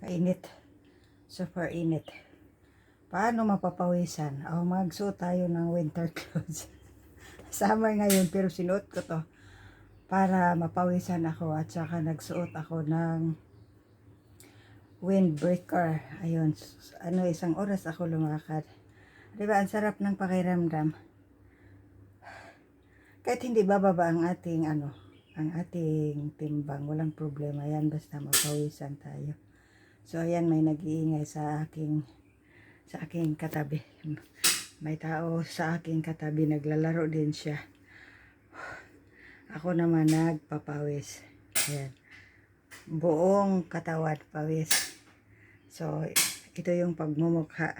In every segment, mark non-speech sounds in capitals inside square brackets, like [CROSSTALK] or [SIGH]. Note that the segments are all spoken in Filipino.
Kainit. Super init. Paano mapapawisan? Oh, magsuot tayo ng winter [LAUGHS] clothes. Summer ngayon pero sinuot ko to para mapawisan ako at saka nagsuot ako ng windbreaker. Ayun, ano isang oras ako lumakad. 'Di ba ang sarap ng pakiramdam? Kahit hindi bababa ang ating ano, ang ating timbang, walang problema yan basta mapawisan tayo. So ayan may nag-iingay sa aking sa aking katabi. May tao sa aking katabi naglalaro din siya. Ako naman nagpapawis. Ayan. Buong katawan pawis. So ito yung pagmumukha.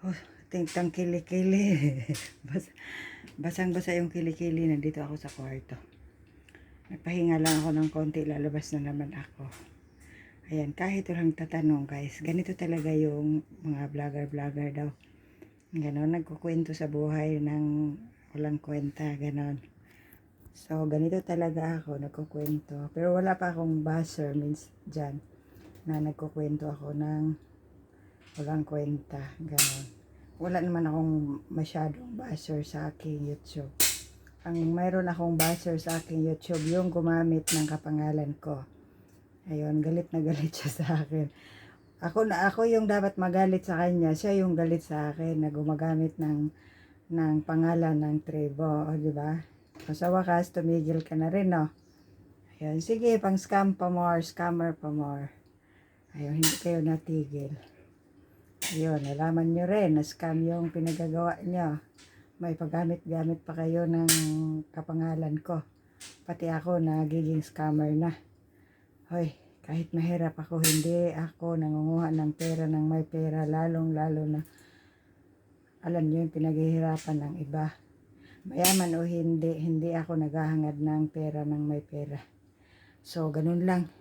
Oh, tingtang kilikili. [LAUGHS] Bas, basang-basa yung kilikili. Nandito ako sa kwarto. Nagpahinga lang ako ng konti. Lalabas na naman ako. Ayan, kahit walang tatanong guys, ganito talaga yung mga vlogger-vlogger daw. Ganon, nagkukwento sa buhay ng walang kwenta, ganon. So, ganito talaga ako, nagkukwento. Pero wala pa akong buzzer, means dyan, na nagkukwento ako ng walang kwenta, ganon. Wala naman akong masyadong buzzer sa aking YouTube. Ang mayroon akong buzzer sa aking YouTube, yung gumamit ng kapangalan ko. Ayun, galit na galit [LAUGHS] siya sa akin. Ako na ako yung dapat magalit sa kanya, siya yung galit sa akin na gumagamit ng ng pangalan ng Trevo, o di ba? O sa wakas tumigil ka na rin, no? Ayun, sige, pang scam pa more, scammer pa more. Ayun, hindi kayo natigil. Ayun, nalaman nyo rin na scam yung pinagagawa nyo. May paggamit-gamit pa kayo ng kapangalan ko. Pati ako nagiging scammer na. Hoy, kahit mahirap ako, hindi ako nangunguha ng pera ng may pera, lalong lalo na alam niyo yung pinaghihirapan ng iba. Mayaman o hindi, hindi ako naghahangad ng pera ng may pera. So, ganun lang.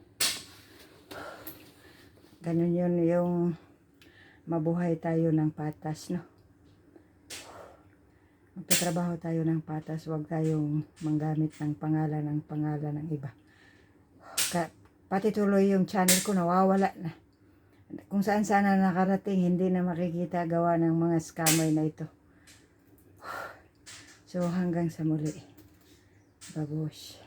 Ganun yun yung mabuhay tayo ng patas, no? Magtatrabaho tayo ng patas, huwag tayong manggamit ng pangalan ng pangalan ng iba. Ka- pati tuloy yung channel ko nawawala na. Kung saan sana nakarating, hindi na makikita gawa ng mga scammer na ito. [SIGHS] So hanggang sa muli. Babush.